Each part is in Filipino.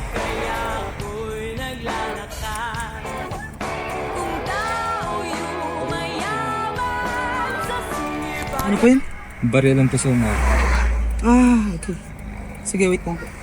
kaya ako'y naglalakad Kung tao'y umayaman sa sinipan Ano po yun? Baril ang puso mo. Ah, okay. Sige, wait lang po.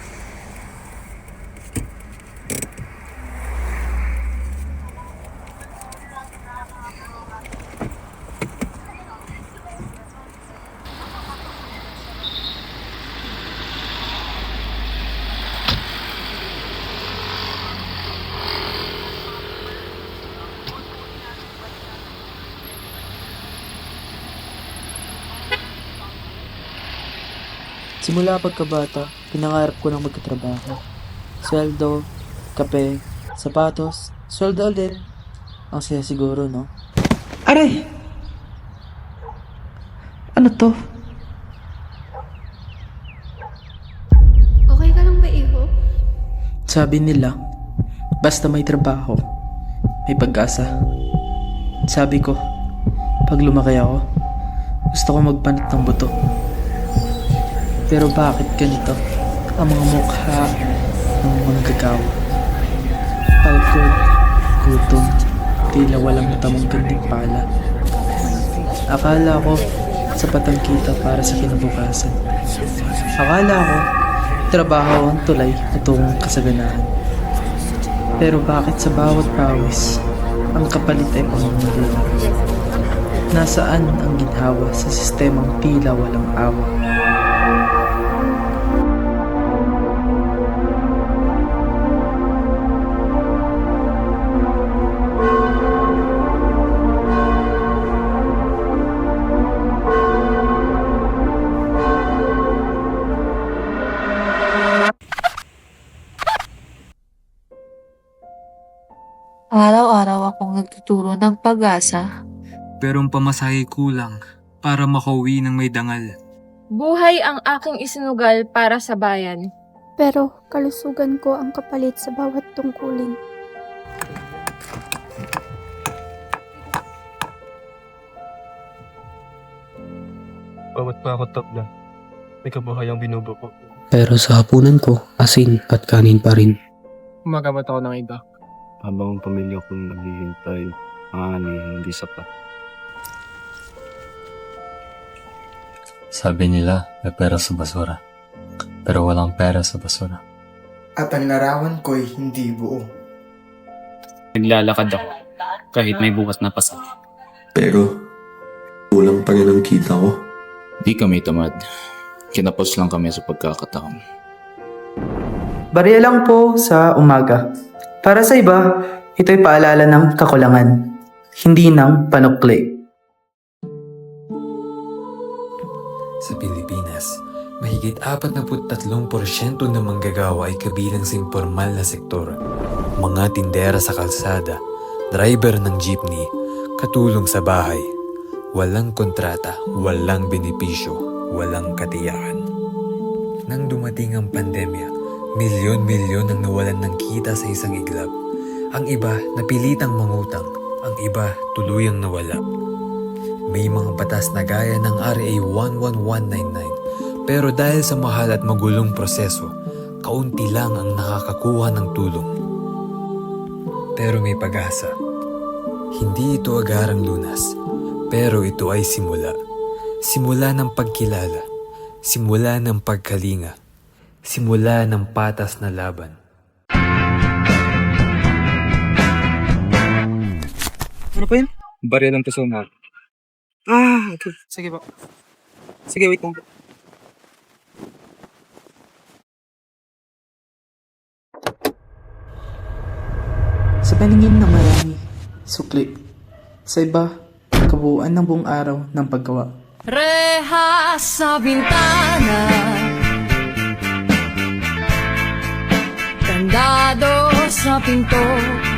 Simula pagkabata, pinangarap ko ng magkatrabaho. Sweldo, kape, sapatos, sweldo ulit. Ang saya siguro, no? Aray! Ano to? Okay ka lang ba, Iho? Sabi nila, basta may trabaho, may pag-asa. Sabi ko, pag lumaki ako, gusto ko magpanat ng buto. Pero bakit ganito ang mga mukha ng mga gagawa? Pagod, gutom, tila walang tamang pala. Akala ko, sapat ang kita para sa kinabukasan. Akala ko, trabaho ang tulay patungong kasaganahan. Pero bakit sa bawat pawis, ang kapalit ay pamamahala? Nasaan ang ginhawa sa sistemang tila walang awa? Araw-araw akong nagtuturo ng pag-asa. Pero ang pamasahe kulang para makauwi ng may dangal. Buhay ang aking isinugal para sa bayan. Pero kalusugan ko ang kapalit sa bawat tungkulin. Bawat pakot tabla, may kabuhayang binubo ko. Pero sa hapunan ko, asin at kanin pa rin. Magamat ako ng iba. Habang ang pamilya kong naghihintay, ang ani hindi sapat. Sabi nila, may pera sa basura. Pero walang pera sa basura. At ang larawan ko'y hindi buo. Naglalakad ako. Kahit may bukas na pasa. Pero, kulang pa rin ang kita ko. Di kami tamad. Kinapos lang kami sa pagkakataon. Barya lang po sa umaga. Para sa iba, ito'y paalala ng kakulangan, hindi ng panukli. Sa Pilipinas, mahigit 43% ng manggagawa ay kabilang sa informal na sektor. Mga tindera sa kalsada, driver ng jeepney, katulong sa bahay. Walang kontrata, walang benepisyo, walang katiyakan. Nang dumating ang pandemya, milyon-milyon ang nawalan ng kita sa isang iglap. Ang iba napilitang mangutang, ang iba tuluyang nawala. May mga batas na gaya ng RA 11199 pero dahil sa mahal at magulong proseso, kaunti lang ang nakakakuha ng tulong. Pero may pag-asa. Hindi ito agarang lunas, pero ito ay simula. Simula ng pagkilala, simula ng pagkalinga, simula ng patas na laban. Ano po yun? Baril ang puso mo. Ah, okay. Sige po. Sige, wait lang po. Sa paningin ng marami, sukli. Sa iba, kabuuan ng buong araw ng paggawa. Rehas sa bintana Sa pinto